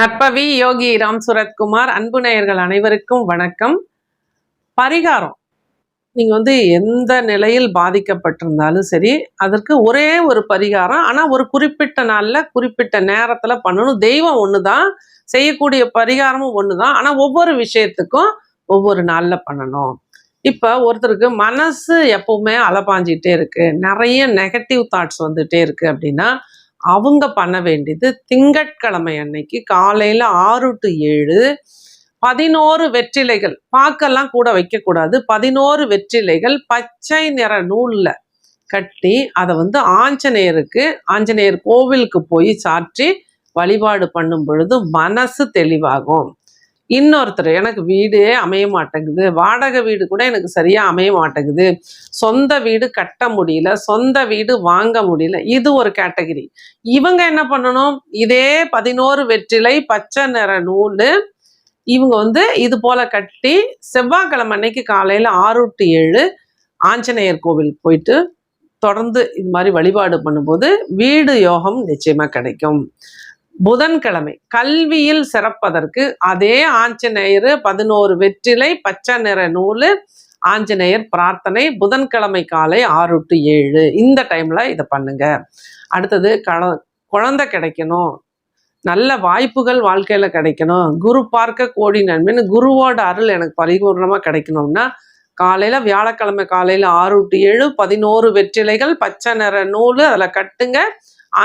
நட்பவி யோகி ராம் சுரத்குமார் அன்பு நேயர்கள் அனைவருக்கும் வணக்கம். பரிகாரம். நீங்க வந்து எந்த நிலையில் பாதிக்கப்பட்டிருந்தாலும் சரி அதற்கு ஒரே ஒரு பரிகாரம். ஆனா ஒரு குறிப்பிட்ட நாள்ல குறிப்பிட்ட நேரத்துல பண்ணணும். தெய்வம் ஒண்ணுதான் செய்யக்கூடிய பரிகாரமும் ஒண்ணுதான். ஆனா ஒவ்வொரு விஷயத்துக்கும் ஒவ்வொரு நாள்ல பண்ணணும். இப்ப ஒருத்தருக்கு மனசு எப்பவுமே அலப்பாஞ்சிட்டே இருக்கு. நிறைய நெகட்டிவ் தாட்ஸ் வந்துட்டே இருக்கு அப்படின்னா அவங்க பண்ண வேண்டியது திங்கட்கிழமை அன்னைக்கு காலையில் ஆறு டு ஏழு பதினோரு வெற்றிலைகள். பாக்கெல்லாம் கூட வைக்கக்கூடாது பதினோரு வெற்றிலைகள் பச்சை நிற நூலில் கட்டி அதை வந்து ஆஞ்சநேயருக்கு ஆஞ்சநேயர் கோவிலுக்கு போய் சாற்றி வழிபாடு பண்ணும் பொழுது மனசு தெளிவாகும். இன்னொருத்தர் எனக்கு வீடே அமைய மாட்டேங்குது. வாடகை வீடு கூட எனக்கு சரியாக அமைய மாட்டேங்குது. சொந்த வீடு கட்ட முடியல சொந்த வீடு வாங்க முடியல. இது ஒரு கேட்டகரி. இவங்க என்ன பண்ணணும்? இதே பதினோரு வெற்றிலை பச்சை நிற நூல் இவங்க வந்து இது போல கட்டி செவ்வாய்க்கிழமை அன்னைக்கு காலையில் ஆறு டு ஏழு ஆஞ்சநேயர் கோவிலுக்கு போயிட்டு தொடர்ந்து இது மாதிரி வழிபாடு பண்ணும்போது வீடு யோகம் நிச்சயமாக கிடைக்கும். புதன்கிழமை கல்வியில் சிறப்பதற்கு அதே ஆஞ்சநேயர் பதினோரு வெற்றிலை பச்சை நிற நூல் ஆஞ்சநேயர் பிரார்த்தனை புதன்கிழமை காலை ஆறு டு ஏழு. இந்த டைம்ல இதை பண்ணுங்க. அடுத்தது கல குழந்தை கிடைக்கணும். நல்ல வாய்ப்புகள் வாழ்க்கையில கிடைக்கணும். குரு பார்க்க கோடி நன்மைன்னு குருவோட அருள் எனக்கு பரிபூர்ணமா கிடைக்கணும்னா காலையில வியாழக்கிழமை காலையில ஆறு டு ஏழு பதினோரு வெற்றிலைகள் பச்சை நிற நூல் அதில் கட்டுங்க.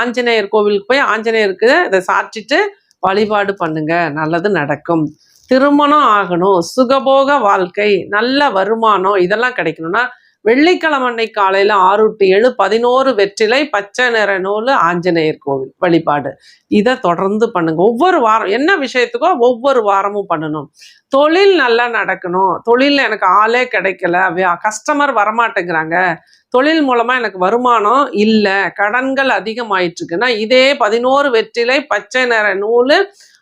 ஆஞ்சநேயர் கோவிலுக்கு போய் ஆஞ்சநேயருக்கு இதை சாற்றிட்டு வழிபாடு பண்ணுங்க. நல்லது நடக்கும். திருமணம் ஆகணும். சுகபோக வாழ்க்கை. நல்ல வருமானம். இதெல்லாம் கிடைக்கணும்னா வெள்ளிக்கிழமை அன்னைக்கு காலையில ஆறு டு ஏழு பதினோரு வெற்றிலை பச்சை நிற நூல் ஆஞ்சநேயர் கோவில் வழிபாடு. இதை தொடர்ந்து பண்ணுங்க. ஒவ்வொரு வாரம் என்ன விஷயத்துக்கோ ஒவ்வொரு வாரமும் பண்ணணும். தொழில் நல்லா நடக்கணும். தொழில் எனக்கு ஆளே கிடைக்கல. கஸ்டமர் வரமாட்டேங்கிறாங்க. தொழில் மூலமா எனக்கு வருமானம் இல்லை. கடன்கள் அதிகமாயிட்டு இருக்குன்னா இதே பதினோரு வெற்றிலை பச்சை நிற நூல்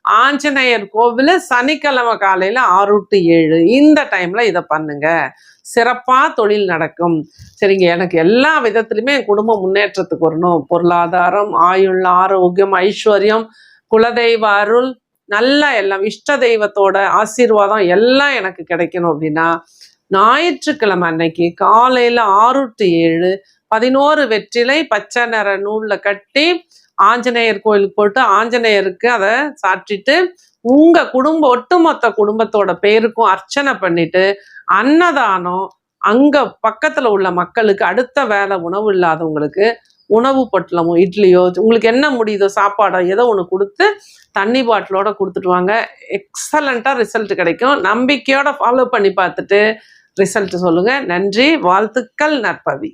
ஆஞ்சநேயர் கோவில் சனிக்கிழமை காலையில் ஆறு டு ஏழு. இந்த டைமில் இதை பண்ணுங்க. சிறப்பாக தொழில் நடக்கும். சரிங்க எனக்கு எல்லா விதத்துலையுமே என் குடும்பம் முன்னேற்றத்துக்கு வரணும். பொருளாதாரம் ஆயுள் ஆரோக்கியம் ஐஸ்வர்யம் குலதெய்வ அருள் நல்ல எல்லாம் இஷ்ட தெய்வத்தோட ஆசீர்வாதம் எல்லாம் எனக்கு கிடைக்கணும் அப்படின்னா ஞாயிற்றுக்கிழமை அன்னைக்கு காலையில் ஆறு டு ஏழு பதினோரு வெற்றிலை பச்சை நிற நூலில் கட்டி ஆஞ்சநேயர் கோயிலுக்கு போட்டு ஆஞ்சநேயருக்கு அதை சாற்றிட்டு உங்க குடும்ப ஒட்டுமொத்த குடும்பத்தோட பேருக்கும் அர்ச்சனை பண்ணிட்டு அன்னதானம் அங்க பக்கத்துல உள்ள மக்களுக்கு அடுத்த வேலை உணவு இல்லாதவங்களுக்கு உணவு பொட்டலமோ இட்லியோ உங்களுக்கு என்ன முடியுதோ சாப்பாடோ ஏதோ ஒன்று கொடுத்து தண்ணி பாட்டிலோட கொடுத்துட்டு வாங்க. எக்ஸலண்ட்டாக ரிசல்ட் கிடைக்கும். நம்பிக்கையோட ஃபாலோ பண்ணி பார்த்துட்டு ரிசல்ட் சொல்லுங்கள் நன்றி. வாழ்த்துக்கள் நற்பவி.